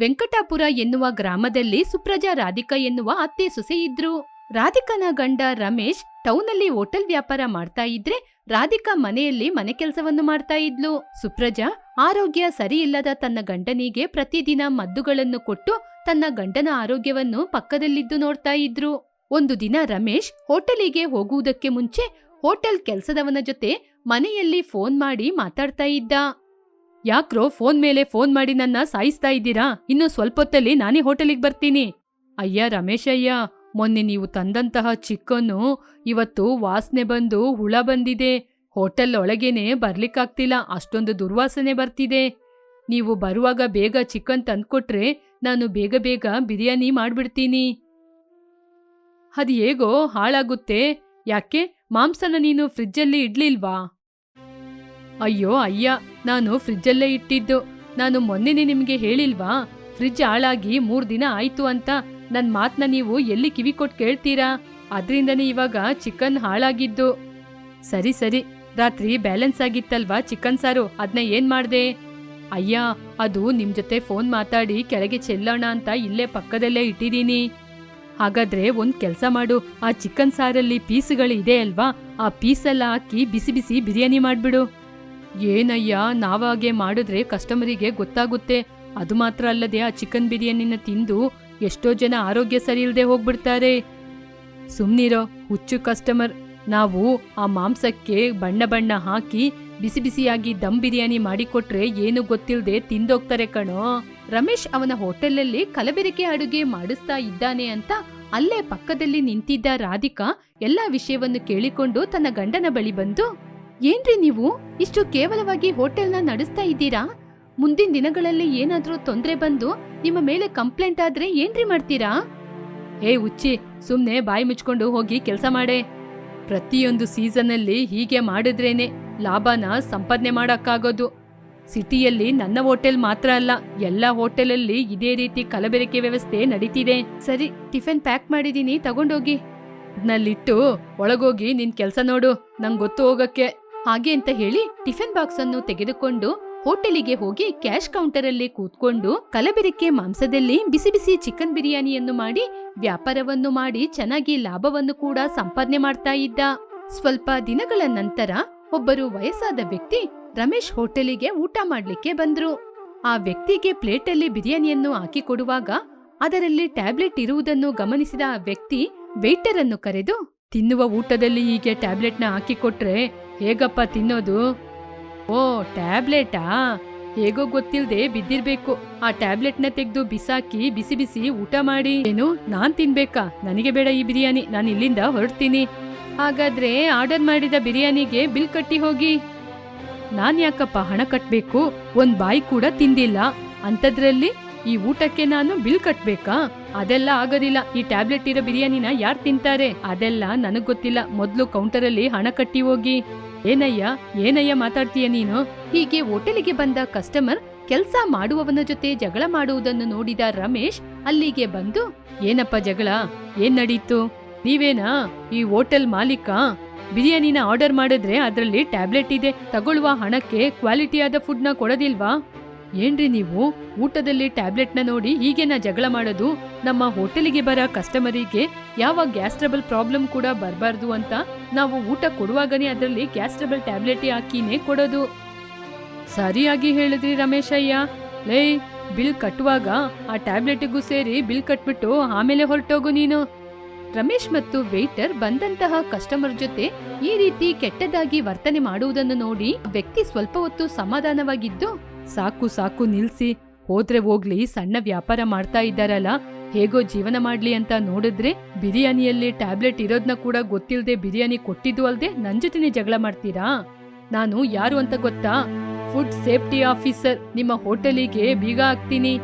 ವೆಂಕಟಾಪುರ ಎನ್ನುವ ಗ್ರಾಮದಲ್ಲಿ ಸುಪ್ರಜಾ ರಾಧಿಕಾ ಎನ್ನುವ ಅತ್ತೆ ಸೊಸೆ ಇದ್ರು. ರಾಧಿಕನ ಗಂಡ ರಮೇಶ್ ಟೌನಲ್ಲಿ ಹೋಟೆಲ್ ವ್ಯಾಪಾರ ಮಾಡ್ತಾ ಇದ್ರೆ ರಾಧಿಕಾ ಮನೆಯಲ್ಲಿ ಮನೆ ಕೆಲಸವನ್ನು ಮಾಡ್ತಾ ಇದ್ಲು. ಸುಪ್ರಜಾ ಆರೋಗ್ಯ ಸರಿಯಿಲ್ಲದ ತನ್ನ ಗಂಡನಿಗೆ ಪ್ರತಿದಿನ ಮದ್ದುಗಳನ್ನು ಕೊಟ್ಟು ತನ್ನ ಗಂಡನ ಆರೋಗ್ಯವನ್ನು ಪಕ್ಕದಲ್ಲಿದ್ದು ನೋಡ್ತಾ ಇದ್ರು. ಒಂದು ದಿನ ರಮೇಶ್ ಹೋಟೆಲಿಗೆ ಹೋಗುವುದಕ್ಕೆ ಮುಂಚೆ ಹೋಟೆಲ್ ಕೆಲಸದವನ ಜೊತೆ ಮನೆಯಲ್ಲಿ ಫೋನ್ ಮಾಡಿ ಮಾತಾಡ್ತಾ ಇದ್ದ. ಯಾಕ್ರೋ ಫೋನ್ ಮೇಲೆ ಫೋನ್ ಮಾಡಿ ನನ್ನ ಸಾಯಿಸ್ತಾ ಇದ್ದೀರಾ? ಇನ್ನು ಸ್ವಲ್ಪೊತ್ತಲ್ಲಿ ನಾನೇ ಹೋಟೆಲಿಗೆ ಬರ್ತೀನಿ. ಅಯ್ಯ ರಮೇಶಯ್ಯ ಮೊನ್ನೆ ನೀವು ತಂದಂತಹ ಚಿಕ್ಕನ್ನು ಇವತ್ತು ವಾಸನೆ ಬಂದು ಹುಳ ಬಂದಿದೆ. ಹೋಟೆಲ್ ಒಳಗೇನೆ ಬರ್ಲಿಕ್ಕಾಗ್ತಿಲ್ಲ, ಅಷ್ಟೊಂದು ದುರ್ವಾಸನೆ ಬರ್ತಿದೆ. ನೀವು ಬರುವಾಗ ಬೇಗ ಚಿಕನ್ ತಂದ್ಕೊಟ್ರೆ ನಾನು ಬೇಗ ಬೇಗ ಬಿರಿಯಾನಿ ಮಾಡ್ಬಿಡ್ತೀನಿ. ಅದು ಹೇಗೋ ಹಾಳಾಗುತ್ತೆ. ಯಾಕೆ? ಮಾಂಸನ ನೀನು ಫ್ರಿಜ್ಜಲ್ಲಿ ಇಡ್ಲಿಲ್ವಾ? ಅಯ್ಯೋ ಅಯ್ಯ ನಾನು ಫ್ರಿಜ್ಜಲ್ಲೇ ಇಟ್ಟಿದ್ದು. ನಾನು ಮೊನ್ನೆನೇ ನಿಮ್ಗೆ ಹೇಳಿಲ್ವಾ? ಫ್ರಿಜ್ ಹಾಳಾಗಿ ಮೂರ್ ದಿನ ಆಯ್ತು ಅಂತ. ನನ್ ಮಾತ್ನ ನೀವು ಎಲ್ಲಿ ಕಿವಿ ಕೊಟ್ಟು ಕೇಳ್ತೀರಾ? ಅದ್ರಿಂದನೇ ಇವಾಗ ಚಿಕನ್ ಹಾಳಾಗಿದ್ದು. ಸರಿ ಸರಿ. ರಾತ್ರಿ ಬ್ಯಾಲೆನ್ಸ್ ಆಗಿತ್ತಲ್ವಾ ಚಿಕನ್ ಸಾರು? ಅದನ್ನ ಏನ್ ಮಾಡ್ದೆ? ಅಯ್ಯ, ಅದು ನಿಮ್ಮ ಜೊತೆ ಫೋನ್ ಮಾತಾಡಿ ಕೆಳಗೆ ಚೆಲ್ಲೋಣ ಅಂತ ಇಲ್ಲೇ ಪಕ್ಕದಲ್ಲೇ ಇಟ್ಟಿದ್ದೀನಿ ಹಾಗಾದ್ರೆ ಒಂದ್ ಕೆಲ್ಸ ಮಾಡು. ಆ ಚಿಕನ್ ಸಾರಲ್ಲಿ ಪೀಸ್ಗಳು ಇದೆ ಅಲ್ವಾ? ಆ ಪೀಸೆಲ್ಲ ಹಾಕಿ ಬಿಸಿ ಬಿಸಿ ಬಿರಿಯಾನಿ ಮಾಡ್ಬಿಡು. ಏನಯ್ಯ ನಾವಾಗೆ ಮಾಡಿದ್ರೆ ಕಸ್ಟಮರಿಗೆ ಗೊತ್ತಾಗುತ್ತೆ. ಅದು ಮಾತ್ರ ಅಲ್ಲದೆ ಆ ಚಿಕನ್ ಬಿರಿಯಾನಿನ ತಿಂದು ಎಷ್ಟೋ ಜನ ಆರೋಗ್ಯ ಸರಿ ಇಲ್ಲದೆ ಹೋಗ್ಬಿಡ್ತಾರೆ. ಸುಮ್ನಿರೋ, ಹುಚ್ಚು ಕಸ್ಟಮರ್ ನಾವು ಆ ಮಾಂಸಕ್ಕೆ ಬಣ್ಣ ಬಣ್ಣ ಹಾಕಿ ಬಿಸಿ ಬಿಸಿಯಾಗಿ ದಮ್ ಬಿರಿಯಾನಿ ಮಾಡಿಕೊಟ್ರೆ ಏನು ಗೊತ್ತಿಲ್ಲದೆ ತಿಂದೋಗ್ತಾರೆ ಕಣೋ. ರಮೇಶ್ ಅವನ ಹೋಟೆಲಲ್ಲಿ ಕಲಬೆರಕೆ ಅಡುಗೆ ಮಾಡಿಸ್ತಾ ಇದ್ದಾನೆ ಅಂತ ಅಲ್ಲೇ ಪಕ್ಕದಲ್ಲಿ ನಿಂತಿದ್ದ ರಾಧಿಕಾ ಎಲ್ಲಾ ವಿಷಯವನ್ನು ಕೇಳಿಕೊಂಡು ತನ್ನ ಗಂಡನ ಬಳಿ ಬಂದು ಏನ್ರಿ ನೀವು? ಇಷ್ಟು ಕೇವಲವಾಗಿ ಹೋಟೆಲ್ನ ನಡೆಸ್ತಾ ಇದ್ದೀರಾ? ಮುಂದಿನ ದಿನಗಳಲ್ಲಿ ಏನಾದ್ರೂ ತೊಂದ್ರೆ ಬಂದು ನಿಮ್ಮ ಮೇಲೆ ಕಂಪ್ಲೇಂಟ್ ಆದ್ರೆ ಏನ್ರಿ ಮಾಡ್ತೀರಾ? ಹೇ ಉಚ್ಚಿ ಸುಮ್ನೆ ಬಾಯಿ ಮುಚ್ಕೊಂಡು ಹೋಗಿ ಕೆಲಸ ಮಾಡೆ. ಪ್ರತಿಯೊಂದು ಸೀಸನಲ್ಲಿ ಹೀಗೆ ಮಾಡಿದ್ರೇನೆ ಲಾಭನ ಸಂಪಾದನೆ ಮಾಡಕ್ಕಾಗೋದು. ಸಿಟಿಯಲ್ಲಿ ನನ್ನ ಹೋಟೆಲ್ ಮಾತ್ರ ಅಲ್ಲ, ಎಲ್ಲ ಹೋಟೆಲಲ್ಲಿ ಇದೇ ರೀತಿ ಕಲಬೆರಕೆ ವ್ಯವಸ್ಥೆ ನಡೀತಿದೆ. ಸರಿ, ಟಿಫಿನ್ ಪ್ಯಾಕ್ ಮಾಡಿದೀನಿ, ತಗೊಂಡೋಗಿ. ಅದ್ನಲ್ಲಿಟ್ಟು ಒಳಗೋಗಿ ನಿನ್ ಕೆಲ್ಸ ನೋಡು, ನಂಗೆ ಗೊತ್ತು ಹೋಗಕ್ಕೆ. ಹಾಗೆ ಅಂತ ಹೇಳಿ ಟಿಫಿನ್ ಬಾಕ್ಸ್ ಅನ್ನು ತೆಗೆದುಕೊಂಡು ಹೋಟೆಲಿಗೆ ಹೋಗಿ ಕ್ಯಾಶ್ ಕೌಂಟರ್ ಅಲ್ಲಿ ಕೂತ್ಕೊಂಡು ಕಲಬೆರಕೆ ಮಾಂಸದಲ್ಲಿ ಬಿಸಿ ಬಿಸಿ ಚಿಕನ್ ಬಿರಿಯಾನಿಯನ್ನು ಮಾಡಿ ವ್ಯಾಪಾರವನ್ನು ಮಾಡಿ ಚೆನ್ನಾಗಿ ಲಾಭವನ್ನು ಕೂಡ ಸಂಪಾದನೆ ಮಾಡ್ತಾ ಇದ್ದ. ಸ್ವಲ್ಪ ದಿನಗಳ ನಂತರ ಒಬ್ಬರು ವಯಸ್ಸಾದ ವ್ಯಕ್ತಿ ರಮೇಶ್ ಹೋಟೆಲಿಗೆ ಊಟ ಮಾಡ್ಲಿಕ್ಕೆ ಬಂದ್ರು. ಆ ವ್ಯಕ್ತಿಗೆ ಪ್ಲೇಟಲ್ಲಿ ಬಿರಿಯಾನಿಯನ್ನು ಹಾಕಿ ಕೊಡುವಾಗ ಅದರಲ್ಲಿ ಟ್ಯಾಬ್ಲೆಟ್ ಇರುವುದನ್ನು ಗಮನಿಸಿದ ಆ ವ್ಯಕ್ತಿ ವೇಟರ್ ಅನ್ನು ಕರೆದು, ತಿನ್ನುವ ಊಟದಲ್ಲಿ ಹೀಗೆ ಟ್ಯಾಬ್ಲೆಟ್ನ ಹಾಕಿಕೊಟ್ರೆ ಹೇಗಪ್ಪ ತಿನ್ನೋದು? ಓ, ಟ್ಯಾಬ್ಲೆಟಾ? ಹೇಗೋ ಗೊತ್ತಿಲ್ಲದೆ ಬಿದ್ದಿರ್ಬೇಕು. ಆ ಟ್ಯಾಬ್ಲೆಟ್ನ ತೆಗೆದು ಬಿಸಾಕಿ, ಬಿಸಿ ಬಿಸಿ ಊಟ ಮಾಡಿ. ಏನು, ನಾನ್ ತಿನ್ಬೇಕಾ? ನನಗೆ ಬೇಡ ಈ ಬಿರಿಯಾನಿ. ನಾನು ಇಲ್ಲಿಂದ ಹೊರಡ್ತೀನಿ. ಹಾಗಾದ್ರೆ ಆರ್ಡರ್ ಮಾಡಿದ ಬಿರಿಯಾನಿಗೆ ಬಿಲ್ ಕಟ್ಟಿ ಹೋಗಿ. ನಾನ್ ಯಾಕಪ್ಪ ಹಣ ಕಟ್ಟಬೇಕು ಒಂದ್ ಬಾಯಿ ಕೂಡ ತಿಂದಿಲ್ಲ. ಅಂಥದ್ರಲ್ಲಿ ಈ ಊಟಕ್ಕೆ ನಾನು ಬಿಲ್ ಕಟ್ಬೇಕಾ? ಅದೆಲ್ಲ ಆಗೋದಿಲ್ಲ. ಈ ಟ್ಯಾಬ್ಲೆಟ್ ಇರೋ ಬಿರಿಯಾನಿನ ಯಾರ್ ತಿಂತಾರೆ? ಅದೆಲ್ಲ ನನಗ್ ಗೊತ್ತಿಲ್ಲ. ಮೊದ್ಲು ಕೌಂಟರಲ್ಲಿ ಹಣ ಕಟ್ಟಿ ಹೋಗಿ. ಏನಯ್ಯ ಏನಯ್ಯ ಮಾತಾಡ್ತೀಯ ನೀನು? ಹೀಗೆ ಹೋಟೆಲಿಗೆ ಬಂದ ಕಸ್ಟಮರ್ ಕೆಲ್ಸ ಮಾಡುವವನ ಜೊತೆ ಜಗಳ ಮಾಡುವುದನ್ನು ನೋಡಿದ ರಮೇಶ್ ಅಲ್ಲಿಗೆ ಬಂದು, ಏನಪ್ಪ ಜಗಳ? ಏನ್ ನಡೀತು? ನೀವೇನಾ ಈ ಹೋಟೆಲ್ ಮಾಲೀಕ? ಬಿರಿಯಾನಿನ ಆರ್ಡರ್ ಮಾಡಿದ್ರೆ ಅದರಲ್ಲಿ ಟ್ಯಾಬ್ಲೆಟ್ ಇದೆ, ತಗೊಳ್ಳುವ ಹಣಕ್ಕೆ ಕ್ವಾಲಿಟಿಯಾದ ಫುಡ್ನ ಕೊಡೋದಿಲ್ವಾ? ಏನ್ರಿ ನೀವು? ಊಟದಲ್ಲಿ ಟ್ಯಾಬ್ಲೆಟ್ನ ನೋಡಿ ಹೀಗೇನ ಜಗಳ ಮಾಡೋದು? ನಮ್ಮ ಹೋಟೆಲಿಗೆ ಬರೋ ಕಸ್ಟಮರಿಗೆ ಯಾವ ಗ್ಯಾಸ್ಟ್ರಬಲ್ ಪ್ರಾಬ್ಲಮ್ ಕೂಡ ಬರಬಾರ್ದು ಅಂತ ನಾವು ಊಟ ಕೊಡುವಾಗನೇ ಅದರಲ್ಲಿ ಗ್ಯಾಸ್ ಟ್ರಬಲ್ ಟ್ಯಾಬ್ಲೆಟ್ ಹಾಕಿನೇ ಕೊಡೋದು. ಸರಿಯಾಗಿ ಹೇಳಿದ್ರಿ ರಮೇಶಯ್ಯ. ಲೇ, ಬಿಲ್ ಕಟ್ಟುವಾಗ ಆ ಟ್ಯಾಬ್ಲೆಟ್ಗೂ ಸೇರಿ ಬಿಲ್ ಕಟ್ಬಿಟ್ಟು ಆಮೇಲೆ ಹೊರಟೋಗು ನೀನು. ರಮೇಶ್ ಮತ್ತು ವೇಟರ್ ಬಂದಂತಹ ಕಸ್ಟಮರ್ ಜೊತೆ ಈ ರೀತಿ ಕೆಟ್ಟದಾಗಿ ವರ್ತನೆ ಮಾಡುವುದನ್ನು ನೋಡಿ ವ್ಯಕ್ತಿ ಸ್ವಲ್ಪ ಹೊತ್ತು ಸಮಾಧಾನವಾಗಿದ್ದು, ಸಾಕು ಸಾಕು ನಿಲ್ಸಿ, ಹೋದ್ರೆ ಹೋಗ್ಲಿ, ಸಣ್ಣ ವ್ಯಾಪಾರ ಮಾಡ್ತಾ ಇದ್ದಾರಲ್ಲ ಹೇಗೋ ಜೀವನ ಮಾಡ್ಲಿ ಅಂತ ನೋಡಿದ್ರೆ ಬಿರಿಯಾನಿಯಲ್ಲಿ ಟ್ಯಾಬ್ಲೆಟ್ ಇರೋದ್ನ ಕೂಡ ಗೊತ್ತಿಲ್ಲದೆ ಬಿರಿಯಾನಿ ಕೊಟ್ಟಿದ್ದು ಅಲ್ದೆ ನನ್ ಜೊತೆನೆ ಜಗಳ ಮಾಡ್ತೀರಾ? ನಾನು ಯಾರು ಅಂತ ಗೊತ್ತಾ? ಫುಡ್ ಸೇಫ್ಟಿ ಆಫೀಸರ್ ನಿಮ್ಮ ಹೋಟೆಲಿಗೆ ಬೀಗ ಹಾಕ್ತೀನಿ.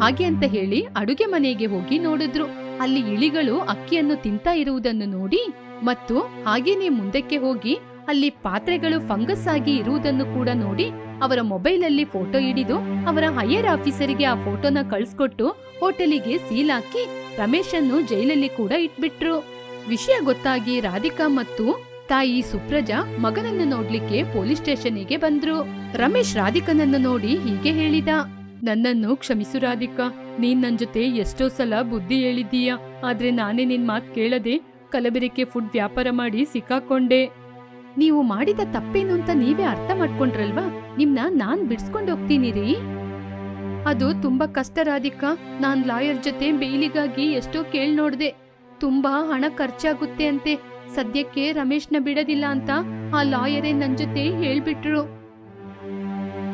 ಹಾಗೆ ಅಂತ ಹೇಳಿ ಅಡುಗೆ ಮನೆಗೆ ಹೋಗಿ ನೋಡಿದ್ರು. ಅಲ್ಲಿ ಇಳಿಗಳು ಅಕ್ಕಿಯನ್ನು ತಿಂತಾ ಇರುವುದನ್ನು ನೋಡಿ ಮತ್ತು ಹಾಗೇನೆ ಮುಂದಕ್ಕೆ ಹೋಗಿ ಅಲ್ಲಿ ಪಾತ್ರೆಗಳು ಫಂಗಸ್ ಆಗಿ ಇರುವುದನ್ನು ಕೂಡ ನೋಡಿ ಅವರ ಮೊಬೈಲ್ ಅಲ್ಲಿ ಫೋಟೋ ಹಿಡಿದು ಅವರ ಹೈಯರ್ ಆಫೀಸರಿಗೆ ಆ ಫೋಟೋನ ಕಳ್ಸಿಕೊಟ್ಟು ಹೋಟೆಲಿಗೆ ಸೀಲ್ ಹಾಕಿ ರಮೇಶ್ ಅನ್ನು ಜೈಲಲ್ಲಿ ಕೂಡ ಇಟ್ಬಿಟ್ರು. ವಿಷಯ ಗೊತ್ತಾಗಿ ರಾಧಿಕಾ ಮತ್ತು ತಾಯಿ ಸುಪ್ರಜಾ ಮಗನನ್ನು ನೋಡ್ಲಿಕ್ಕೆ ಪೊಲೀಸ್ ಸ್ಟೇಷನ್ಗೆ ಬಂದ್ರು. ರಮೇಶ್ ರಾಧಿಕನನ್ನು ನೋಡಿ ಹೀಗೆ ಹೇಳಿದ, ನನ್ನನ್ನು ಕ್ಷಮಿಸು ರಾಧಿಕಾ, ನೀನ್ ನನ್ ಜೊತೆ ಎಷ್ಟೋ ಸಲ ಬುದ್ಧಿ ಹೇಳಿದ್ದೀಯ, ಆದ್ರೆ ನಾನೇ ನಿನ್ ಮಾತ್ ಕೇಳದೆ ಕಲಬೆರಿಕೆ ಫುಡ್ ವ್ಯಾಪಾರ ಮಾಡಿ ಸಿಕ್ಕಾಕೊಂಡೆ. ನೀವು ಮಾಡಿದ ತಪ್ಪೇನು ಅಂತ ನೀವೇ ಅರ್ಥ ಮಾಡ್ಕೊಂಡ್ರಲ್ವಾ? ನಿಮ್ನ ನಾನ್ ಬಿಡ್ಸ್ಕೊಂಡು ಹೋಗ್ತೀನಿ ರೀ ಅದು ತುಂಬಾ ಕಷ್ಟ ರಾಧಿಕಾ. ನಾನ್ ಲಾಯರ್ ಜೊತೆ ಬೇಲಿಗಾಗಿ ಎಷ್ಟೋ ಕೇಳ್ ನೋಡ್ದೆ. ತುಂಬಾ ಹಣ ಖರ್ಚಾಗುತ್ತೆ ಅಂತೆ. ಸದ್ಯಕ್ಕೆ ರಮೇಶ್ನ ಬಿಡೋದಿಲ್ಲ ಅಂತ ಆ ಲಾಯರೇ ನನ್ ಜೊತೆ ಹೇಳ್ಬಿಟ್ರು.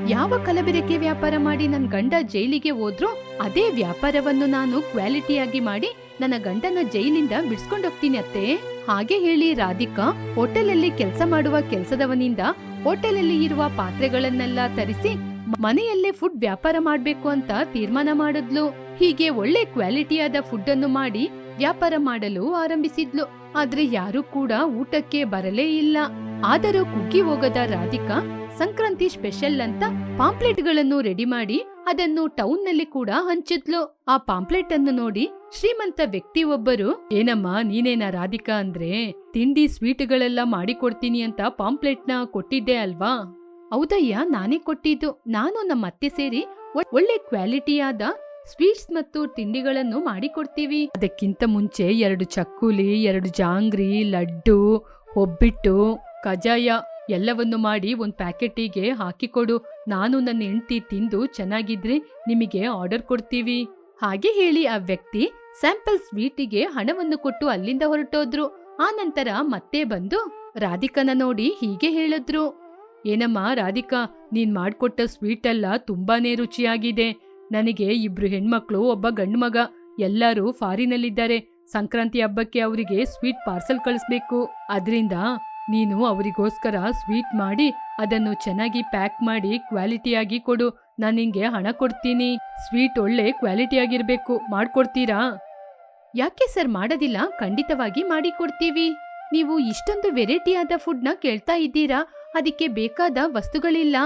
ಯಾವ ಕಲಬೆರಕೆ ವ್ಯಾಪಾರ ಮಾಡಿ ನನ್ ಗಂಡ ಜೈಲಿಗೆ ಹೋದ್ರೋ ಅದೇ ವ್ಯಾಪಾರವನ್ನು ನಾನು ಕ್ವಾಲಿಟಿಯಾಗಿ ಮಾಡಿ ನನ್ನ ಗಂಡನ ಜೈಲಿಂದ ಬಿಡ್ಸ್ಕೊಂಡೋಗ್ತೀನಿ ಅತ್ತೆ. ಹಾಗೆ ಹೇಳಿ ರಾಧಿಕಾ ಹೋಟೆಲಲ್ಲಿ ಕೆಲಸ ಮಾಡುವ ಕೆಲಸದವನಿಂದ ಹೋಟೆಲಲ್ಲಿ ಇರುವ ಪಾತ್ರೆಗಳನ್ನೆಲ್ಲ ತರಿಸಿ ಮನೆಯಲ್ಲೇ ಫುಡ್ ವ್ಯಾಪಾರ ಮಾಡ್ಬೇಕು ಅಂತ ತೀರ್ಮಾನ ಮಾಡಿದ್ಲು. ಹೀಗೆ ಒಳ್ಳೆ ಕ್ವಾಲಿಟಿಯಾದ ಫುಡ್ ಅನ್ನು ಮಾಡಿ ವ್ಯಾಪಾರ ಮಾಡಲು ಆರಂಭಿಸಿದ್ಲು. ಆದ್ರೆ ಯಾರು ಕೂಡ ಊಟಕ್ಕೆ ಬರಲೇ ಇಲ್ಲ. ಆದರೂ ಕುಗ್ಗಿ ಹೋಗದ ರಾಧಿಕಾ ಸಂಕ್ರಾಂತಿ ಸ್ಪೆಷಲ್ ಅಂತ ಪಾಂಪ್ಲೆಟ್ಗಳನ್ನು ರೆಡಿ ಮಾಡಿ ಅದನ್ನು ಟೌನ್ನಲ್ಲಿ ಕೂಡ ಹಂಚಿದ್ಲು. ಆ ಪಾಂಪ್ಲೆಟ್ ಅನ್ನು ನೋಡಿ ಶ್ರೀಮಂತ ವ್ಯಕ್ತಿ ಒಬ್ಬರು ಏನಮ್ಮ, ನೀನೇನ ರಾಧಿಕಾ ಅಂದ್ರೆ ತಿಂಡಿ ಸ್ವೀಟ್ಗಳೆಲ್ಲ ಮಾಡಿಕೊಡ್ತೀನಿ ಅಂತ ಪಾಂಪ್ಲೆಟ್ನ ಕೊಟ್ಟಿದ್ದೆ ಅಲ್ವಾ? ಹೌದಯ್ಯ, ನಾನೇ ಕೊಟ್ಟಿದ್ದು. ನಾನು ನಮ್ಮ ಅತ್ತೆ ಸೇರಿ ಒಳ್ಳೆ ಕ್ವಾಲಿಟಿಯಾದ ಸ್ವೀಟ್ಸ್ ಮತ್ತು ತಿಂಡಿಗಳನ್ನು ಮಾಡಿಕೊಡ್ತೀವಿ. ಅದಕ್ಕಿಂತ ಮುಂಚೆ ಎರಡು ಚಕ್ಕುಲಿ, ಎರಡು ಜಾಂಗ್ರಿ, ಲಡ್ಡು, ಒಬ್ಬಿಟ್ಟು ಕಜಾಯ ಎಲ್ಲವನ್ನು ಮಾಡಿ ಒಂದು ಪ್ಯಾಕೆಟಿಗೆ ಹಾಕಿಕೊಡು. ನಾನು ನನ್ನ ಹೆಂಡತಿ ತಿಂದು ಚೆನ್ನಾಗಿದ್ರೆ ನಿಮಗೆ ಆರ್ಡರ್ ಕೊಡ್ತೀವಿ. ಹಾಗೆ ಹೇಳಿ ಆ ವ್ಯಕ್ತಿ ಸ್ಯಾಂಪಲ್ ಸ್ವೀಟಿಗೆ ಹಣವನ್ನು ಕೊಟ್ಟು ಅಲ್ಲಿಂದ ಹೊರಟೋದ್ರು. ಆ ನಂತರ ಮತ್ತೆ ಬಂದು ರಾಧಿಕನ ನೋಡಿ ಹೀಗೆ ಹೇಳಿದ್ರು. ಏನಮ್ಮ ರಾಧಿಕಾ, ನೀನ್ ಮಾಡ್ಕೊಟ್ಟ ಸ್ವೀಟ್ ಎಲ್ಲ ತುಂಬಾನೇ ರುಚಿಯಾಗಿದೆ. ನನಗೆ ಇಬ್ರು ಹೆಣ್ಮಕ್ಳು, ಒಬ್ಬ ಗಂಡು ಮಗ, ಎಲ್ಲರೂ ಫಾರಿನಲ್ಲಿದ್ದಾರೆ. ಸಂಕ್ರಾಂತಿ ಹಬ್ಬಕ್ಕೆ ಅವರಿಗೆ ಸ್ವೀಟ್ ಪಾರ್ಸಲ್ ಕಳಿಸ್ಬೇಕು. ಅದ್ರಿಂದ ನೀನು ಅವರಿಗೋಸ್ಕರ ಸ್ವೀಟ್ ಮಾಡಿ ಅದನ್ನು ಚೆನ್ನಾಗಿ ಪ್ಯಾಕ್ ಮಾಡಿ ಕ್ವಾಲಿಟಿಯಾಗಿ ಕೊಡು. ನಾನು ನಿಂಗೆ ಹಣ ಕೊಡ್ತೀನಿ. ಸ್ವೀಟ್ ಒಳ್ಳೆ ಕ್ವಾಲಿಟಿಯಾಗಿರ್ಬೇಕು. ಮಾಡ್ಕೊಡ್ತೀರಾ? ಯಾಕೆ ಸರ್ ಮಾಡೋದಿಲ್ಲ? ಖಂಡಿತವಾಗಿ ಮಾಡಿಕೊಡ್ತೀವಿ. ನೀವು ಇಷ್ಟೊಂದು ವೆರೈಟಿಯಾದ ಫುಡ್ನ ಕೇಳ್ತಾ ಇದ್ದೀರಾ? ಅದಕ್ಕೆ ಬೇಕಾದ ವಸ್ತುಗಳಿಲ್ಲ.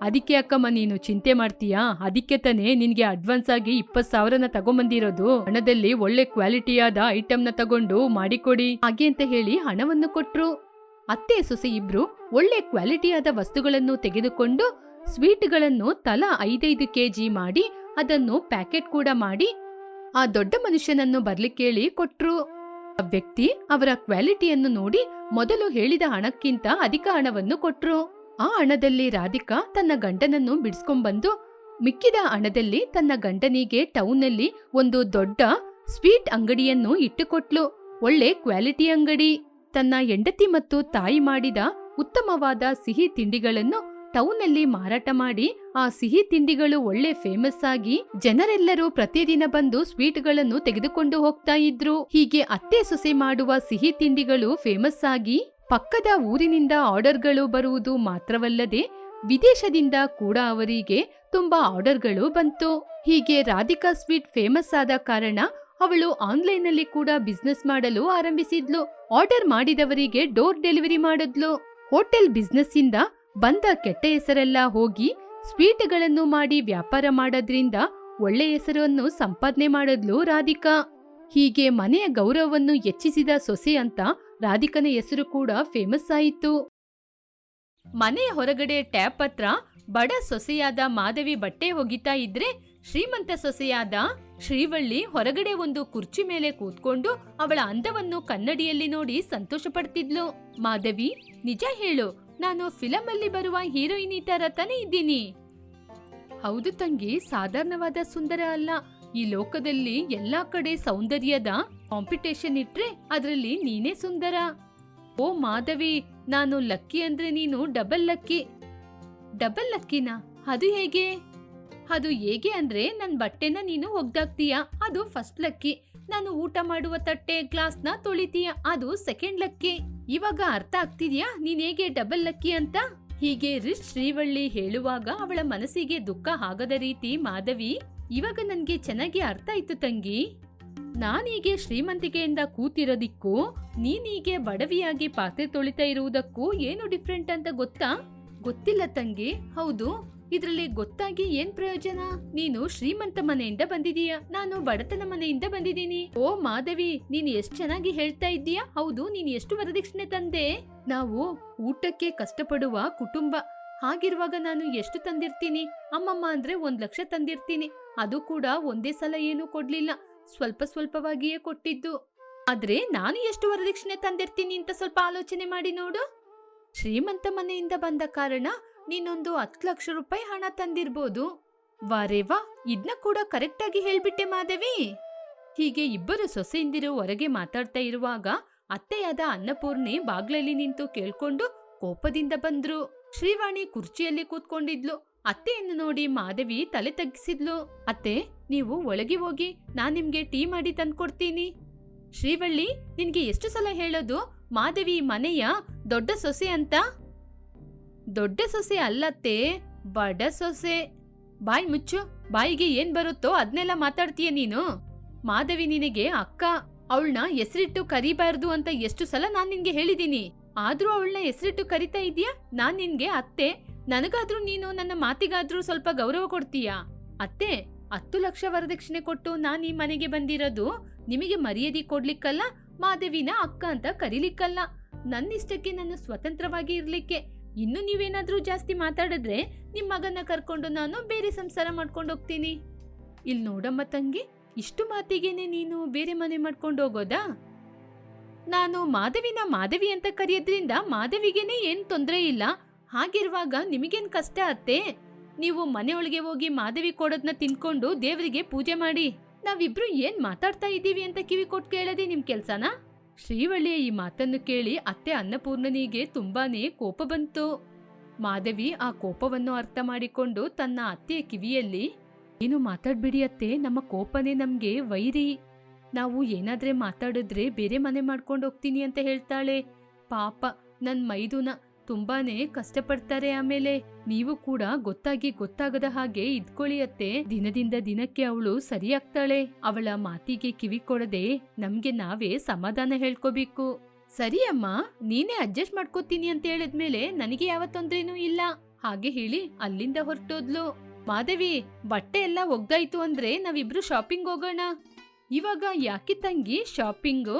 ಅದಕ್ಕೆ ಅಕ್ಕಮ್ಮ ನೀನು ಚಿಂತೆ ಮಾಡ್ತೀಯಾ? ಅದಕ್ಕೆ ತಾನೇ ನಿನ್ಗೆ ಅಡ್ವಾನ್ಸ್ ಆಗಿ ಇಪ್ಪತ್ ಸಾವಿರನ ತಗೊಂಬಂದಿರೋದು. ಹಣದಲ್ಲಿ ಒಳ್ಳೆ ಕ್ವಾಲಿಟಿಯಾದ ಐಟಮ್ನ ತಗೊಂಡು ಮಾಡಿಕೊಡಿ. ಹಾಗೆ ಅಂತ ಹೇಳಿ ಹಣವನ್ನು ಕೊಟ್ರು. ಅತ್ತೆ ಸೊಸೆ ಇಬ್ರು ಒಳ್ಳೆ ಕ್ವಾಲಿಟಿಯಾದ ವಸ್ತುಗಳನ್ನು ತೆಗೆದುಕೊಂಡು ಸ್ವೀಟ್ಗಳನ್ನು ತಲಾ ಐದೈದು ಕೆಜಿ ಮಾಡಿ ಅದನ್ನು ಪ್ಯಾಕೆಟ್ ಕೂಡ ಮಾಡಿ ಆ ದೊಡ್ಡ ಮನುಷ್ಯನನ್ನು ಬರ್ಲಿಕ್ಕೇಳಿ ಕೊಟ್ರು. ಆ ವ್ಯಕ್ತಿ ಅವರ ಕ್ವಾಲಿಟಿಯನ್ನು ನೋಡಿ ಮೊದಲು ಹೇಳಿದ ಹಣಕ್ಕಿಂತ ಅಧಿಕ ಹಣವನ್ನು ಕೊಟ್ರು. ಆ ಹಣದಲ್ಲಿ ರಾಧಿಕಾ ತನ್ನ ಗಂಡನನ್ನು ಬಿಡಿಸ್ಕೊಂಡ್ಬಂದು ಮಿಕ್ಕಿದ ಹಣದಲ್ಲಿ ತನ್ನ ಗಂಡನಿಗೆ ಟೌನ್ನಲ್ಲಿ ಒಂದು ದೊಡ್ಡ ಸ್ವೀಟ್ ಅಂಗಡಿಯನ್ನು ಇಟ್ಟುಕೊಟ್ಲು. ಒಳ್ಳೆ ಕ್ವಾಲಿಟಿ ಅಂಗಡಿ. ತನ್ನ ಹೆಂಡತಿ ಮತ್ತು ತಾಯಿ ಮಾಡಿದ ಉತ್ತಮವಾದ ಸಿಹಿ ತಿಂಡಿಗಳನ್ನು ಟೌನ್ನಲ್ಲಿ ಮಾರಾಟ ಮಾಡಿ ಆ ಸಿಹಿ ತಿಂಡಿಗಳು ಒಳ್ಳೆ ಫೇಮಸ್ ಆಗಿ ಜನರೆಲ್ಲರೂ ಪ್ರತಿದಿನ ಬಂದು ಸ್ವೀಟ್ಗಳನ್ನು ತೆಗೆದುಕೊಂಡು ಹೋಗ್ತಾ ಇದ್ರು. ಹೀಗೆ ಅತ್ತೆ ಸೊಸೆ ಮಾಡುವ ಸಿಹಿ ತಿಂಡಿಗಳು ಫೇಮಸ್ ಆಗಿ ಪಕ್ಕದ ಊರಿನಿಂದ ಆರ್ಡರ್ಗಳು ಬರುವುದು ಮಾತ್ರವಲ್ಲದೆ ವಿದೇಶದಿಂದ ಕೂಡ ಅವರಿಗೆ ತುಂಬಾ ಆರ್ಡರ್ಗಳು ಬಂತು. ಹೀಗೆ ರಾಧಿಕಾ ಸ್ವೀಟ್ ಫೇಮಸ್ ಆದ ಕಾರಣ ಅವಳು ಆನ್ಲೈನ್ನಲ್ಲಿ ಕೂಡ ಬಿಸ್ನೆಸ್ ಮಾಡಲು ಆರಂಭಿಸಿದ್ಲು. ಆರ್ಡರ್ ಮಾಡಿದವರಿಗೆ ಡೋರ್ ಡೆಲಿವರಿ ಮಾಡಿದ್ಲು. ಹೋಟೆಲ್ ಬಿಸ್ನೆಸ್ ಇಂದ ಬಂದ ಕೆಟ್ಟ ಹೆಸರೆಲ್ಲ ಹೋಗಿ ಸ್ವೀಟ್ಗಳನ್ನು ಮಾಡಿ ವ್ಯಾಪಾರ ಮಾಡೋದ್ರಿಂದ ಒಳ್ಳೆ ಹೆಸರನ್ನು ಸಂಪಾದನೆ ಮಾಡಿದ್ಲು ರಾಧಿಕಾ. ಹೀಗೆ ಮನೆಯ ಗೌರವವನ್ನು ಹೆಚ್ಚಿಸಿದ ಸೊಸೆ ಅಂತ ರಾಧಿಕನ ಹೆಸರು ಕೂಡ ಫೇಮಸ್ ಆಯಿತು. ಮನೆಯ ಹೊರಗಡೆ ಟ್ಯಾಪ್ ಹತ್ರ ಬಡ ಸೊಸೆಯಾದ ಮಾಧವಿ ಬಟ್ಟೆ ಒಗಿತಾ ಇದ್ರೆ ಶ್ರೀಮಂತ ಸೊಸೆಯಾದ ಶ್ರೀವಳ್ಳಿ ಹೊರಗಡೆ ಒಂದು ಕುರ್ಚಿ ಮೇಲೆ ಕೂತ್ಕೊಂಡು ಅವಳ ಅಂದವನ್ನು ಕನ್ನಡಿಯಲ್ಲಿ ನೋಡಿ ಸಂತೋಷ ಪಡ್ತಿದ್ಲು ಮಾಧವಿ ನಿಜ ಹೇಳು, ನಾನು ಫಿಲಂ ಅಲ್ಲಿ ಬರುವ ಹೀರೋಯಿನಿ ತರ ತಾನೇ ಇದ್ದೀನಿ. ಹೌದು ತಂಗಿ, ಸಾಧಾರಣವಾದ ಸುಂದರ ಅಲ್ಲ. ಈ ಲೋಕದಲ್ಲಿ ಎಲ್ಲಾ ಕಡೆ ಸೌಂದರ್ಯದ ಕಾಂಪಿಟೇಷನ್ ಇಟ್ರೆ ಅದರಲ್ಲಿ ನೀನೇ ಸುಂದರ. ಓ ಮಾಧವಿ ನಾನು ಲಕ್ಕಿ ಅಂದ್ರೆ ನೀನು ಡಬಲ್ ಲಕ್ಕಿ. ಡಬಲ್ ಲಕ್ಕಿನಾ? ಅದು ಹೇಗೆ? ಅದು ಹೇಗೆ ಅಂದ್ರೆ ನನ್ನ ಬಟ್ಟೆನ ನೀನು ಒಗ್ದಾಕ್ತೀಯ? ಅದು ಫಸ್ಟ್ ಲಕ್ಕಿ. ನಾನು ಊಟ ಮಾಡುವ ತಟ್ಟೆ, ಗ್ಲಾಸ್ನ ತೊಳಿತೀಯ. ಅದು ಸೆಕೆಂಡ್ ಲಕ್ಕಿ. ಇವಾಗ ಅರ್ಥ ಆಗ್ತಿದ್ಯಾ? ನೀನ್ ಹೇಗೆ ಡಬಲ್ ಲಕ್ಕಿ ಅಂತ? ಹೀಗೆ ರಿಚ್ ಶ್ರೀವಳ್ಳಿ ಹೇಳುವಾಗ ಅವಳ ಮನಸ್ಸಿಗೆ ದುಃಖ ಆಗದ ರೀತಿ ಮಾಧವಿ, ಇವಾಗ ನನ್ಗೆ ಚೆನ್ನಾಗಿ ಅರ್ಥ ಆಯ್ತು ತಂಗಿ. ನಾನೀಗೆ ಶ್ರೀಮಂತಿಕೆಯಿಂದ ಕೂತಿರೋದಿಕ್ಕೂ ನೀನೀಗೆ ಬಡವಿಯಾಗಿ ಪಾತ್ರೆ ತೊಳಿತಾ ಇರುವುದಕ್ಕೂ ಏನು ಡಿಫ್ರೆಂಟ್ ಅಂತ ಗೊತ್ತಾ? ಗೊತ್ತಿಲ್ಲ ತಂಗಿ. ಹೌದು. ಇದ್ರಲ್ಲಿ ಗೊತ್ತಾಗಿ ಏನ್ ಪ್ರಯೋಜನ? ನೀನು ಶ್ರೀಮಂತ ಮನೆಯಿಂದ ಬಂದಿದೀಯ. ನಾನು ಬಡತನ ಮನೆಯಿಂದ ಬಂದಿದ್ದೀನಿ. ಓ ಮಾಧವಿ, ನೀನು ಎಷ್ಟ್ ಚೆನ್ನಾಗಿ ಹೇಳ್ತಾ ಇದ್ದೀಯಾ? ಹೌದು, ನೀನು ಎಷ್ಟು ವರದಕ್ಷಿಣೆ ತಂದೆ? ನಾವು ಊಟಕ್ಕೆ ಕಷ್ಟಪಡುವ ಕುಟುಂಬ. ಹಾಗಿರುವಾಗ ನಾನು ಎಷ್ಟು ತಂದಿರ್ತೀನಿ? ಅಮ್ಮಮ್ಮ ಅಂದ್ರೆ ಒಂದ್ ಲಕ್ಷ ತಂದಿರ್ತೀನಿ. ಅದು ಕೂಡ ಒಂದೇ ಸಲ ಏನೂ ಕೊಡ್ಲಿಲ್ಲ. ಸ್ವಲ್ಪ ಸ್ವಲ್ಪವಾಗಿಯೇ ಕೊಟ್ಟಿದ್ದು. ಆದ್ರೆ ನಾನು ಎಷ್ಟು ವರದಕ್ಷಿಣೆ ತಂದಿರ್ತೀನಿ ಅಂತ ಸ್ವಲ್ಪ ಆಲೋಚನೆ ಮಾಡಿ ನೋಡು. ಶ್ರೀಮಂತ ಮನೆಯಿಂದ ಬಂದ ಕಾರಣ ನೀನೊಂದು ಹತ್ತು ಲಕ್ಷ ರೂಪಾಯಿ ಹಣ ತಂದಿರ್ಬೋದು. ವಾರೇ ವಾ, ಇದ್ನ ಕೂಡ ಕರೆಕ್ಟಾಗಿ ಹೇಳ್ಬಿಟ್ಟೆ ಮಾಧವಿ. ಹೀಗೆ ಇಬ್ಬರು ಸೊಸೆಯಿಂದಿರು ಹೊರಗೆ ಮಾತಾಡ್ತಾ ಇರುವಾಗ ಅತ್ತೆಯಾದ ಅನ್ನಪೂರ್ಣಿ ಬಾಗ್ಲಲ್ಲಿ ನಿಂತು ಕೇಳ್ಕೊಂಡು ಕೋಪದಿಂದ ಬಂದ್ರು. ಶ್ರೀವಾಣಿ ಕುರ್ಚಿಯಲ್ಲಿ ಕೂತ್ಕೊಂಡಿದ್ಲು. ಅತ್ತೆಯನ್ನು ನೋಡಿ ಮಾಧವಿ ತಲೆ ತಗ್ಗಿಸಿದ್ಲು. ಅತ್ತೆ, ನೀವು ಒಳಗೆ ಹೋಗಿ ನಾನ್ ನಿಮ್ಗೆ ಟೀ ಮಾಡಿ ತಂದ್ಕೊಡ್ತೀನಿ. ಶ್ರೀವಳ್ಳಿ, ನಿನ್ಗೆ ಎಷ್ಟು ಸಲ ಹೇಳೋದು? ಮಾಧವಿ ಮನೆಯ ದೊಡ್ಡ ಸೊಸೆ ಅಂತ? ದೊಡ್ಡ ಸೊಸೆ ಅಲ್ಲತ್ತೆ, ಬಡ ಸೊಸೆ. ಬಾಯ್ ಮುಚ್ಚು, ಬಾಯಿಗೆ ಏನ್ ಬರುತ್ತೋ ಅದ್ನೆಲ್ಲ ಮಾತಾಡ್ತೀಯ ನೀನು? ಮಾಧವಿ ನಿನಗೆ ಅಕ್ಕ ಅವಳನ್ನ ಹೆಸರಿಟ್ಟು ಕರಿಬಾರ್ದು ಅಂತ ಎಷ್ಟು ಸಲ ನಾನ್ ನಿನ್ಗೆ ಹೇಳಿದೀನಿ. ಆದ್ರೂ ಅವಳನ್ನ ಹೆಸರಿಟ್ಟು ಕರಿತಾ ಇದೀಯಾ ನಾನ್ ನಿನ್ಗೆ ಅತ್ತೆ. ನನಗಾದ್ರೂ ನೀನು ನನ್ನ ಮಾತಿಗಾದ್ರೂ ಸ್ವಲ್ಪ ಗೌರವ ಕೊಡ್ತೀಯಾ? ಅತ್ತೆ, ಹತ್ತು ಲಕ್ಷ ವರದಕ್ಷಿಣೆ ಕೊಟ್ಟು ನಾನ್ ಈ ಮನೆಗೆ ಬಂದಿರೋದು ನಿಮಗೆ ಮರ್ಯಾದೆ ಕೊಡ್ಲಿಕ್ಕಲ್ಲ, ಮಾಧವಿನ ಅಕ್ಕ ಅಂತ ಕರಿಲಿಕ್ಕಲ್ಲ. ನನ್ನಿಷ್ಟಕ್ಕೆ ನಾನು ಸ್ವತಂತ್ರವಾಗಿ ಇರ್ಲಿಕ್ಕೆ ಇನ್ನು ನೀವೇನಾದರೂ ಜಾಸ್ತಿ ಮಾತಾಡಿದ್ರೆ ನಿಮ್ಮ ಮಗನ ಕರ್ಕೊಂಡು ನಾನು ಬೇರೆ ಸಂಸಾರ ಮಾಡ್ಕೊಂಡು ಹೋಗ್ತೀನಿ. ಇಲ್ಲಿ ನೋಡಮ್ಮ ತಂಗಿ, ಇಷ್ಟು ಮಾತಿಗೇನೆ ನೀನು ಬೇರೆ ಮನೆ ಮಾಡ್ಕೊಂಡು ಹೋಗೋದಾ? ನಾನು ಮಾಧವಿನ ಮಾಧವಿ ಅಂತ ಕರೆಯೋದ್ರಿಂದ ಮಾಧವಿಗೇನೆ ಏನು ತೊಂದರೆ ಇಲ್ಲ. ಹಾಗಿರುವಾಗ ನಿಮಗೇನು ಕಷ್ಟ ಅತ್ತೆ? ನೀವು ಮನೆಯೊಳಗೆ ಹೋಗಿ ಮಾಧವಿ ಕೊಡೋದನ್ನ ತಿನ್ಕೊಂಡು ದೇವರಿಗೆ ಪೂಜೆ ಮಾಡಿ, ನಾವಿಬ್ರು ಏನು ಮಾತಾಡ್ತಾ ಇದ್ದೀವಿ ಅಂತ ಕಿವಿ ಕೊಟ್ಟು ಕೇಳದೆ ನಿಮ್ ಕೆಲ್ಸನಾ? ಶ್ರೀವಳ್ಳಿಯ ಈ ಮಾತನ್ನು ಕೇಳಿ ಅತ್ತೆ ಅನ್ನಪೂರ್ಣನಿಗೆ ತುಂಬಾನೇ ಕೋಪ ಬಂತು. ಮಾಧವಿ ಆ ಕೋಪವನ್ನು ಅರ್ಥ ಮಾಡಿಕೊಂಡು ತನ್ನ ಅತ್ತೆಯ ಕಿವಿಯಲ್ಲಿ, ಏನು ಮಾತಾಡ್ಬಿಡಿ ಅತ್ತೆ, ನಮ್ಮ ಕೋಪನೇ ನಮ್ಗೆ ವೈರಿ. ನಾವು ಏನಾದ್ರೆ ಮಾತಾಡಿದ್ರೆ ಬೇರೆ ಮನೆ ಮಾಡ್ಕೊಂಡು ಹೋಗ್ತೀನಿ ಅಂತ ಹೇಳ್ತಾಳೆ. ಪಾಪ, ನನ್ ಮೈದುನ ತುಂಬಾನೇ ಕಷ್ಟಪಡ್ತಾರೆ ಆಮೇಲೆ ನೀವು ಕೂಡ ಗೊತ್ತಾಗಿ ಗೊತ್ತಾಗದ ಹಾಗೆ ಇದ್ಕೊಳಿಯತ್ತೆ ದಿನದಿಂದ ದಿನಕ್ಕೆ ಅವಳು ಸರಿಯಾಗ್ತಾಳೆ. ಅವಳ ಮಾತಿಗೆ ಕಿವಿ ಕೊಡದೆ ನಮ್ಗೆ ನಾವೇ ಸಮಾಧಾನ ಹೇಳ್ಕೋಬೇಕು. ಸರಿ ಅಮ್ಮ, ನೀನೇ ಅಡ್ಜಸ್ಟ್ ಮಾಡ್ಕೋತೀನಿ ಅಂತ ಹೇಳಿದ್ಮೇಲೆ ನನಗೆ ಯಾವ ತೊಂದ್ರೆನೂ ಇಲ್ಲ. ಹಾಗೆ ಹೇಳಿ ಅಲ್ಲಿಂದ ಹೊರಟೋದ್ಲು. ಮಾಧವಿ, ಬಟ್ಟೆ ಎಲ್ಲ ಒಗ್ದಾಯ್ತು ಅಂದ್ರೆ ನಾವಿಬ್ರು ಶಾಪಿಂಗ್ ಹೋಗೋಣ. ಇವಾಗ ಯಾಕೆ ತಂಗಿ, ಶಾಪಿಂಗು?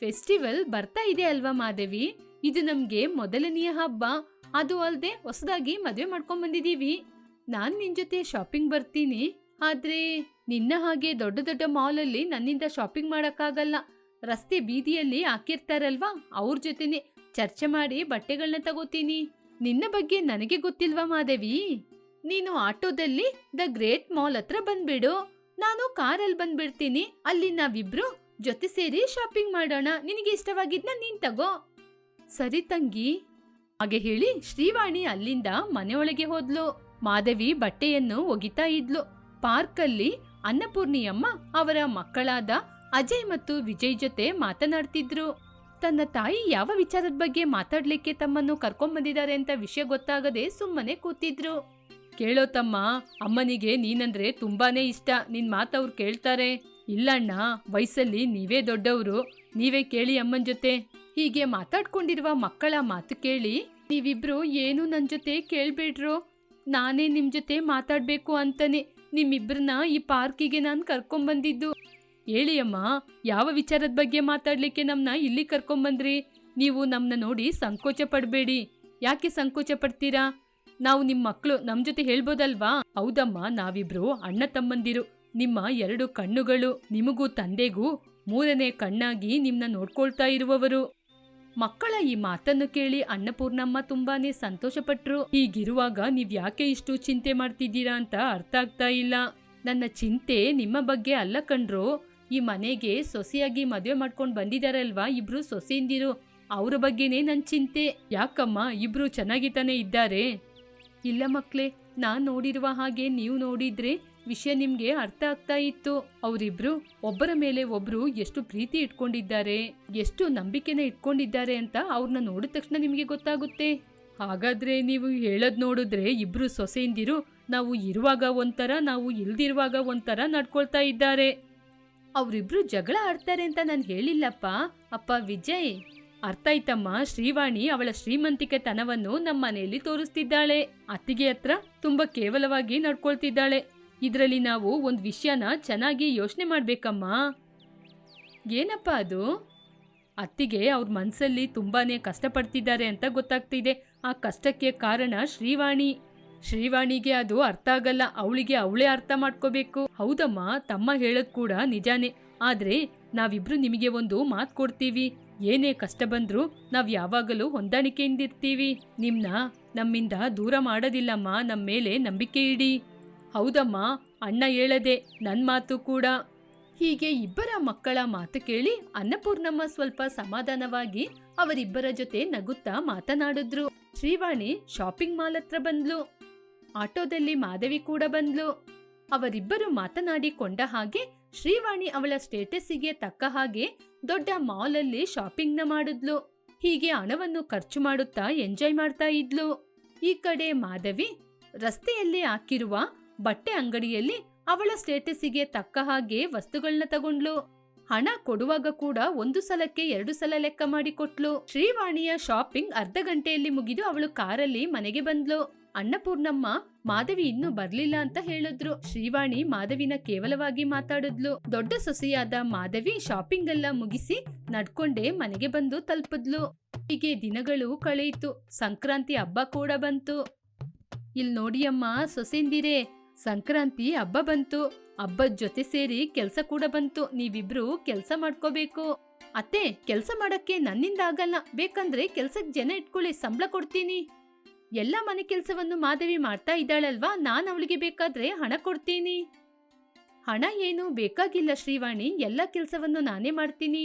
ಫೆಸ್ಟಿವಲ್ ಬರ್ತಾ ಇದೆ ಅಲ್ವಾ ಮಾಧವಿ? ಇದು ನಮ್ಗೆ ಮೊದಲನೆಯ ಹಬ್ಬ. ಅದು ಅಲ್ಲದೆ ಹೊಸದಾಗಿ ಮದುವೆ ಮಾಡ್ಕೊಂಡ್ ಬಂದಿದ್ದೀವಿ ನಾನ್ ನಿನ್ ಜೊತೆ ಶಾಪಿಂಗ್ ಬರ್ತೀನಿ. ಆದ್ರೆ ನಿನ್ನ ಹಾಗೆ ದೊಡ್ಡ ದೊಡ್ಡ ಮಾಲ್ ಅಲ್ಲಿ ನನ್ನಿಂದ ಶಾಪಿಂಗ್ ಮಾಡಕ್ಕಾಗಲ್ಲ. ರಸ್ತೆ ಬೀದಿಯಲ್ಲಿ ಹಾಕಿರ್ತಾರಲ್ವಾ ಅವ್ರ ಜೊತೆನೆ ಚರ್ಚೆ ಮಾಡಿ ಬಟ್ಟೆಗಳನ್ನ ತಗೋತೀನಿ. ನಿನ್ನ ಬಗ್ಗೆ ನನಗೆ ಗೊತ್ತಿಲ್ವಾ ಮಾದೇವಿ? ನೀನು ಆಟೋದಲ್ಲಿ ದ ಗ್ರೇಟ್ ಮಾಲ್ ಹತ್ರ ಬಂದ್ಬಿಡು. ನಾನು ಕಾರಲ್ಲಿ ಬಂದ್ಬಿಡ್ತೀನಿ. ಅಲ್ಲಿ ನಾವಿಬ್ರು ಜೊತೆ ಸೇರಿ ಶಾಪಿಂಗ್ ಮಾಡೋಣ. ನಿನಗೆ ಇಷ್ಟವಾಗಿದ್ನ ನೀನ್ ತಗೋ. ಸರಿ ತಂಗಿ. ಹಾಗೆ ಹೇಳಿ ಶ್ರೀವಾಣಿ ಅಲ್ಲಿಂದ ಮನೆಯೊಳಗೆ ಹೋದ್ಲು. ಮಾಧವಿ ಬಟ್ಟೆಯನ್ನು ಒಗಿತಾ ಇದ್ಲು. ಪಾರ್ಕಲ್ಲಿ ಅನ್ನಪೂರ್ಣಿಯಮ್ಮ ಅವರ ಮಕ್ಕಳಾದ ಅಜಯ್ ಮತ್ತು ವಿಜಯ್ ಜೊತೆ ಮಾತನಾಡ್ತಿದ್ರು. ತನ್ನ ತಾಯಿ ಯಾವ ವಿಚಾರದ ಬಗ್ಗೆ ಮಾತಾಡ್ಲಿಕ್ಕೆ ತಮ್ಮನ್ನು ಕರ್ಕೊಂಬಂದಿದ್ದಾರೆ ಅಂತ ವಿಷಯ ಗೊತ್ತಾಗದೆ ಸುಮ್ಮನೆ ಕೂತಿದ್ರು. ಕೇಳೋ ತಮ್ಮ, ಅಮ್ಮನಿಗೆ ನೀನಂದ್ರೆ ತುಂಬಾನೇ ಇಷ್ಟ. ನಿನ್ ಮಾತವ್ರು ಕೇಳ್ತಾರೆ. ಇಲ್ಲಣ್ಣ, ವಯಸ್ಸಲ್ಲಿ ನೀವೇ ದೊಡ್ಡವರು. ನೀವೇ ಕೇಳಿ ಅಮ್ಮನ್ ಜೊತೆ. ಹೀಗೆ ಮಾತಾಡ್ಕೊಂಡಿರುವ ಮಕ್ಕಳ ಮಾತು ಕೇಳಿ ನೀವಿಬ್ರು ಏನು ನನ್ನ ಜೊತೆ ಕೇಳಬೇಡ್ರೋ? ನಾನೇ ನಿಮ್ಮ ಜೊತೆ ಮಾತಾಡ್ಬೇಕು ಅಂತಾನೆ ನಿಮ್ಮಿಬ್ರನ್ನ ಈ ಪಾರ್ಕಿಗೆ ನಾನು ಕರ್ಕೊಂಬಂದಿದ್ದು. ಹೇಳಿ ಅಮ್ಮ, ಯಾವ ವಿಚಾರದ ಬಗ್ಗೆ ಮಾತಾಡ್ಲಿಕ್ಕೆ ನಮ್ನ ಇಲ್ಲಿ ಕರ್ಕೊಂಬಂದ್ರಿ? ನೀವು ನಮ್ನ ನೋಡಿ ಸಂಕೋಚ ಪಡ್ಬೇಡಿ. ಯಾಕೆ ಸಂಕೋಚ ಪಡ್ತೀರಾ? ನಾವು ನಿಮ್ ಮಕ್ಳು ನಮ್ಮ ಜೊತೆ ಹೇಳ್ಬೋದಲ್ವಾ? ಹೌದಮ್ಮ, ನಾವಿಬ್ರು ಅಣ್ಣ ತಮ್ಮಂದಿರು. ನಿಮ್ಮ ಎರಡು ಕಣ್ಣುಗಳು, ನಿಮಗೂ ತಂದೆಗೂ ಮೂರನೇ ಕಣ್ಣಾಗಿ ನಿಮ್ನ ನೋಡ್ಕೊಳ್ತಾ ಇರುವವರು. ಮಕ್ಕಳ ಈ ಮಾತನ್ನು ಕೇಳಿ ಅನ್ನಪೂರ್ಣಮ್ಮ ತುಂಬಾನೇ ಸಂತೋಷಪಟ್ರು. ಹೀಗಿರುವಾಗ ನೀವ್ ಯಾಕೆ ಇಷ್ಟು ಚಿಂತೆ ಮಾಡ್ತಿದ್ದೀರಾ ಅಂತ ಅರ್ಥ ಆಗ್ತಾ ಇಲ್ಲ. ನನ್ನ ಚಿಂತೆ ನಿಮ್ಮ ಬಗ್ಗೆ ಅಲ್ಲ ಕಣ್ರು. ಈ ಮನೆಗೆ ಸೊಸೆಯಾಗಿ ಮದುವೆ ಮಾಡ್ಕೊಂಡು ಬಂದಿದಾರಲ್ವಾ ಇಬ್ರು ಸೊಸೆಯಿಂದಿರು. ಅವ್ರ ಬಗ್ಗೆನೇ ನನ್ನ ಚಿಂತೆ. ಯಾಕಮ್ಮ ಇಬ್ರು ಚೆನ್ನಾಗಿ ತಾನೇ ಇದ್ದಾರೆ? ಇಲ್ಲ ಮಕ್ಳೇ, ನಾನು ನೋಡಿರುವ ಹಾಗೆ ನೀವು ನೋಡಿದ್ರೆ ವಿಷಯ ನಿಮ್ಗೆ ಅರ್ಥ ಆಗ್ತಾ ಇತ್ತು. ಅವರಿಬ್ರು ಒಬ್ಬರ ಮೇಲೆ ಒಬ್ರು ಎಷ್ಟು ಪ್ರೀತಿ ಇಟ್ಕೊಂಡಿದ್ದಾರೆ, ಎಷ್ಟು ನಂಬಿಕೆನ ಇಟ್ಕೊಂಡಿದ್ದಾರೆ ಅಂತ ಅವ್ರನ್ನ ನೋಡಿದ ತಕ್ಷಣ ನಿಮಗೆ ಗೊತ್ತಾಗುತ್ತೆ. ಹಾಗಾದ್ರೆ ನೀವು ಹೇಳದ್ ನೋಡಿದ್ರೆ ಇಬ್ರು ಸೊಸೆಯಿಂದಿರು ನಾವು ಇರುವಾಗ ಒಂಥರ, ನಾವು ಇಲ್ದಿರುವಾಗ ಒಂಥರ ನಡ್ಕೊಳ್ತಾ ಇದ್ದಾರೆ. ಅವರಿಬ್ರು ಜಗಳ ಆಡ್ತಾರೆ ಅಂತ ನಾನು ಹೇಳಿಲ್ಲಪ್ಪ. ಅಪ್ಪ ವಿಜಯ್, ಅರ್ಥ ಆಯ್ತಮ್ಮ. ಶ್ರೀವಾಣಿ ಅವಳ ಶ್ರೀಮಂತಿಕೆ ತನವನ್ನು ನಮ್ಮ ಮನೆಯಲ್ಲಿ ತೋರಿಸ್ತಿದ್ದಾಳೆ. ಅತ್ತಿಗೆ ಹತ್ರ ತುಂಬಾ ಕೇವಲವಾಗಿ ನಡ್ಕೊಳ್ತಿದ್ದಾಳೆ. ಇದ್ರಲ್ಲಿ ನಾವು ಒಂದ್ ವಿಷಯನ ಚೆನ್ನಾಗಿ ಯೋಚನೆ ಮಾಡ್ಬೇಕಮ್ಮ. ಏನಪ್ಪ ಅದು? ಅತ್ತಿಗೆ ಅವ್ರ ಮನಸ್ಸಲ್ಲಿ ತುಂಬಾನೇ ಕಷ್ಟಪಡ್ತಿದ್ದಾರೆ ಅಂತ ಗೊತ್ತಾಗ್ತಿದೆ. ಆ ಕಷ್ಟಕ್ಕೆ ಕಾರಣ ಶ್ರೀವಾಣಿ. ಶ್ರೀವಾಣಿಗೆ ಅದು ಅರ್ಥ ಆಗಲ್ಲ. ಅವಳಿಗೆ ಅವಳೇ ಅರ್ಥ ಮಾಡ್ಕೋಬೇಕು. ಹೌದಮ್ಮ, ತಮ್ಮ ಹೇಳದ್ ಕೂಡ ನಿಜಾನೇ. ಆದ್ರೆ ನಾವಿಬ್ರು ನಿಮಗೆ ಒಂದು ಮಾತ್ ಕೊಡ್ತೀವಿ. ಏನೇ ಕಷ್ಟ ಬಂದ್ರೂ ನಾವ್ ಯಾವಾಗಲೂ ಹೊಂದಾಣಿಕೆಯಿಂದಿರ್ತೀವಿ. ನಿಮ್ನ ನಮ್ಮಿಂದ ದೂರ ಮಾಡೋದಿಲ್ಲಮ್ಮ. ನಮ್ಮ ಮೇಲೆ ನಂಬಿಕೆ ಇಡಿ. ಹೌದಮ್ಮ, ಅಣ್ಣ ಹೇಳದೆ ನನ್ ಮಾತು ಕೂಡ. ಹೀಗೆ ಇಬ್ಬರ ಮಕ್ಕಳ ಮಾತು ಕೇಳಿ ಅನ್ನಪೂರ್ಣಮ್ಮ ಸ್ವಲ್ಪ ಸಮಾಧಾನವಾಗಿ ಅವರಿಬ್ಬರ ಜೊತೆ ನಗುತ್ತಾ ಮಾತನಾಡಿದ್ರು. ಶ್ರೀವಾಣಿ ಶಾಪಿಂಗ್ ಮಾಲ್ ಹತ್ರ ಬಂದ್ಲು. ಆಟೋದಲ್ಲಿ ಮಾಧವಿ ಕೂಡ ಬಂದ್ಲು. ಅವರಿಬ್ಬರು ಮಾತನಾಡಿಕೊಂಡ ಹಾಗೆ ಶ್ರೀವಾಣಿ ಅವಳ ಸ್ಟೇಟಸ್ಸಿಗೆ ತಕ್ಕ ಹಾಗೆ ದೊಡ್ಡ ಮಾಲ್ ಅಲ್ಲಿ ಶಾಪಿಂಗ್ನ ಮಾಡಿದ್ಲು. ಹೀಗೆ ಹಣವನ್ನು ಖರ್ಚು ಮಾಡುತ್ತಾ ಎಂಜಾಯ್ ಮಾಡ್ತಾ ಇದ್ಲು. ಈ ಕಡೆ ಮಾಧವಿ ರಸ್ತೆಯಲ್ಲಿ ಹಾಕಿರುವ ಬಟ್ಟೆ ಅಂಗಡಿಯಲ್ಲಿ ಅವಳ ಸ್ಟೇಟಸ್ಸಿಗೆ ತಕ್ಕ ಹಾಗೆ ವಸ್ತುಗಳನ್ನ ತಗೊಂಡ್ಲು. ಹಣ ಕೊಡುವಾಗ ಕೂಡ ಒಂದು ಸಲಕ್ಕೆ ಎರಡು ಸಲ ಲೆಕ್ಕ ಮಾಡಿ ಕೊಟ್ಲು ಶ್ರೀವಾಣಿಯ ಶಾಪಿಂಗ್ ಅರ್ಧ ಗಂಟೆಯಲ್ಲಿ ಮುಗಿದು ಅವಳು ಕಾರಲ್ಲಿ ಮನೆಗೆ ಬಂದ್ಲು. ಅನ್ನಪೂರ್ಣಮ್ಮ, ಮಾಧವಿ ಇನ್ನೂ ಬರ್ಲಿಲ್ಲ ಅಂತ ಹೇಳಿದ್ರು. ಶ್ರೀವಾಣಿ ಮಾಧವಿನ ಕೇವಲವಾಗಿ ಮಾತಾಡಿದ್ಲು. ದೊಡ್ಡ ಸೊಸೆಯಾದ ಮಾಧವಿ ಶಾಪಿಂಗ್ ಎಲ್ಲ ಮುಗಿಸಿ ನಡ್ಕೊಂಡೇ ಮನೆಗೆ ಬಂದು ತಲುಪಿದ್ಲು. ಹೀಗೆ ದಿನಗಳು ಕಳೆಯಿತು. ಸಂಕ್ರಾಂತಿ ಹಬ್ಬ ಕೂಡ ಬಂತು. ಇಲ್ ನೋಡಿಯಮ್ಮ ಸೊಸೆಂದಿರೇ ಸಂಕ್ರಾಂತಿ ಹಬ್ಬ ಬಂತು. ಹಬ್ಬದ ಜೊತೆ ಸೇರಿ ಕೆಲ್ಸ ಕೂಡ ಬಂತು. ನೀವಿಬ್ರು ಕೆಲ್ಸ ಮಾಡ್ಕೋಬೇಕು. ಅತ್ತೆ, ಕೆಲ್ಸ ಮಾಡಕ್ಕೆ ನನ್ನಿಂದ ಆಗಲ್ಲ. ಬೇಕಂದ್ರೆ ಕೆಲ್ಸಕ್ ಜನ ಇಟ್ಕೊಳ್ಳಿ. ಸಂಬಳ ಕೊಡ್ತೀನಿ. ಎಲ್ಲ ಮನೆ ಕೆಲಸವನ್ನು ಮಾಧವಿ ಮಾಡ್ತಾ ಇದ್ದಾಳಲ್ವಾ? ನಾನು ಅವಳಿಗೆ ಬೇಕಾದ್ರೆ ಹಣ ಕೊಡ್ತೀನಿ. ಹಣ ಏನು ಬೇಕಾಗಿಲ್ಲ ಶ್ರೀವಾಣಿ. ಎಲ್ಲ ಕೆಲಸವನ್ನು ನಾನೇ ಮಾಡ್ತೀನಿ.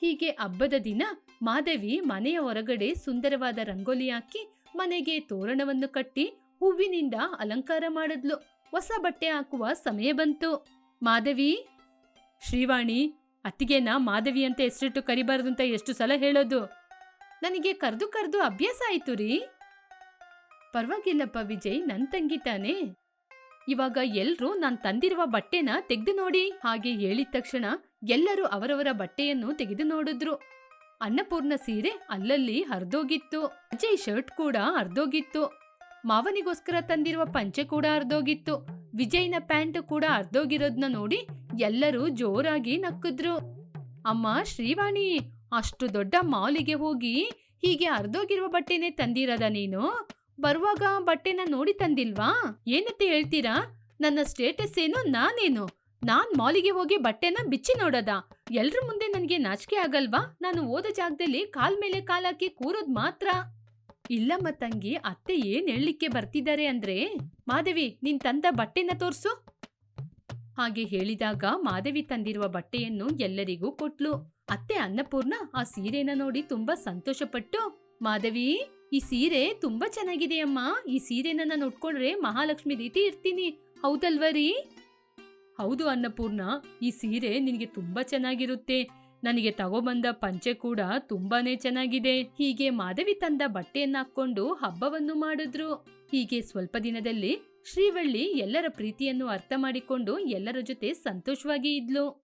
ಹೀಗೆ ಹಬ್ಬದ ದಿನ ಮಾಧವಿ ಮನೆಯ ಹೊರಗಡೆ ಸುಂದರವಾದ ರಂಗೋಲಿ ಹಾಕಿ ಮನೆಗೆ ತೋರಣವನ್ನು ಕಟ್ಟಿ ಹೂವಿನಿಂದ ಅಲಂಕಾರ ಮಾಡಿದ್ಲು. ಹೊಸ ಬಟ್ಟೆ ಹಾಕುವ ಸಮಯ ಬಂತು. ಮಾಧವಿ? ಶ್ರೀವಾಣಿ, ಅತ್ತಿಗೆನ ಮಾಧವಿ ಅಂತ ಹೆಸರಿಟ್ಟು ಕರಿಬಾರದು ಅಂತ ಎಷ್ಟು ಸಲ ಹೇಳೋದು? ನನಗೆ ಕರೆದು ಕರೆದು ಅಭ್ಯಾಸ ಆಯ್ತು ರೀ. ಪರವಾಗಿಲ್ಲಪ್ಪ ವಿಜಯ್, ನನ್ ತಂಗಿ ತಾನೇ. ಇವಾಗ ಎಲ್ರೂ ನಾನ್ ತಂದಿರುವ ಬಟ್ಟೆನ ತೆಗೆದು ನೋಡಿ. ಹಾಗೆ ಹೇಳಿದ ತಕ್ಷಣ ಎಲ್ಲರೂ ಅವರವರ ಬಟ್ಟೆಯನ್ನು ತೆಗೆದು ನೋಡಿದ್ರು. ಅನ್ನಪೂರ್ಣ ಸೀರೆ ಅಲ್ಲಲ್ಲಿ ಹರಿದೋಗಿತ್ತು. ಅಜಯ್ ಶರ್ಟ್ ಕೂಡ ಹರಿದೋಗಿತ್ತು. ಮಾವನಿಗೋಸ್ಕರ ತಂದಿರುವ ಪಂಚೆ ಕೂಡ ಅರ್ಧೋಗಿತ್ತು. ವಿಜಯ್ನ ಪ್ಯಾಂಟ್ ಕೂಡ ಅರ್ಧೋಗಿರೋದ್ನ ನೋಡಿ ಎಲ್ಲರೂ ಜೋರಾಗಿ ನಕ್ಕಿದ್ರು. ಅಮ್ಮ, ಶ್ರೀವಾಣಿ, ಅಷ್ಟು ದೊಡ್ಡ ಮಾಲಿಗೆ ಹೋಗಿ ಹೀಗೆ ಅರ್ಧೋಗಿರುವ ಬಟ್ಟೆನೆ ತಂದಿರದ ನೀನು? ಬರುವಾಗ ಬಟ್ಟೆನ ನೋಡಿ ತಂದಿಲ್ವಾ? ಏನಂತ ಹೇಳ್ತೀರಾ? ನನ್ನ ಸ್ಟೇಟಸ್ ಏನು, ನಾನೇನು? ನಾನ್ ಮಾಲಿಗೆ ಹೋಗಿ ಬಟ್ಟೆನ ಬಿಚ್ಚಿ ನೋಡದ. ಎಲ್ರ ಮುಂದೆ ನನಗೆ ನಾಚಿಕೆ ಆಗಲ್ವಾ? ನಾನು ಓದ ಜಾಗದಲ್ಲಿ ಕಾಲ್ ಮೇಲೆ ಕಾಲಾಕಿ ಕೂರೋದ್ ಮಾತ್ರ. ಇಲ್ಲಮ್ಮ ತಂಗಿ ಅತ್ತೆ ಏನ್ ಹೇಳಲಿಕ್ಕೆ ಬರ್ತಿದ್ದಾರೆ ಅಂದ್ರೆ ಮಾಧವಿ ನೀನ್ ತಂದ ಬಟ್ಟೆನ ತೋರ್ಸು. ಹಾಗೆ ಹೇಳಿದಾಗ ಮಾಧವಿ ತಂದಿರುವ ಬಟ್ಟೆಯನ್ನು ಎಲ್ಲರಿಗೂ ಕೊಟ್ಲು. ಅತ್ತೆ ಅನ್ನಪೂರ್ಣ ಆ ಸೀರೆನ ನೋಡಿ ತುಂಬಾ ಸಂತೋಷಪಟ್ಟು ಮಾಧವಿ ಈ ಸೀರೆ ತುಂಬಾ ಚೆನ್ನಾಗಿದೆ ಅಮ್ಮ. ಈ ಸೀರೆನ ನಾನು ಉಟ್ಕೊಂಡ್ರೆ ಮಹಾಲಕ್ಷ್ಮಿ ರೀತಿ ಇರ್ತೀನಿ. ಹೌದಲ್ವರಿ? ಹೌದು ಅನ್ನಪೂರ್ಣ, ಈ ಸೀರೆ ನಿನಗೆ ತುಂಬಾ ಚೆನ್ನಾಗಿರುತ್ತೆ. ನನಗೆ ತಗೊಬಂದ ಪಂಚೆ ಕೂಡ ತುಂಬಾನೇ ಚೆನ್ನಾಗಿದೆ. ಹೀಗೆ ಮಾಧವಿ ತಂದ ಬಟ್ಟೆಯನ್ನ ಹಾಕೊಂಡು ಹಬ್ಬವನ್ನು ಮಾಡಿದ್ರು. ಹೀಗೆ ಸ್ವಲ್ಪ ದಿನದಲ್ಲಿ ಶ್ರೀವಳ್ಳಿ ಎಲ್ಲರ ಪ್ರೀತಿಯನ್ನು ಅರ್ಥ ಮಾಡಿಕೊಂಡು ಎಲ್ಲರ ಜೊತೆ ಸಂತೋಷವಾಗಿ ಇದ್ಲು.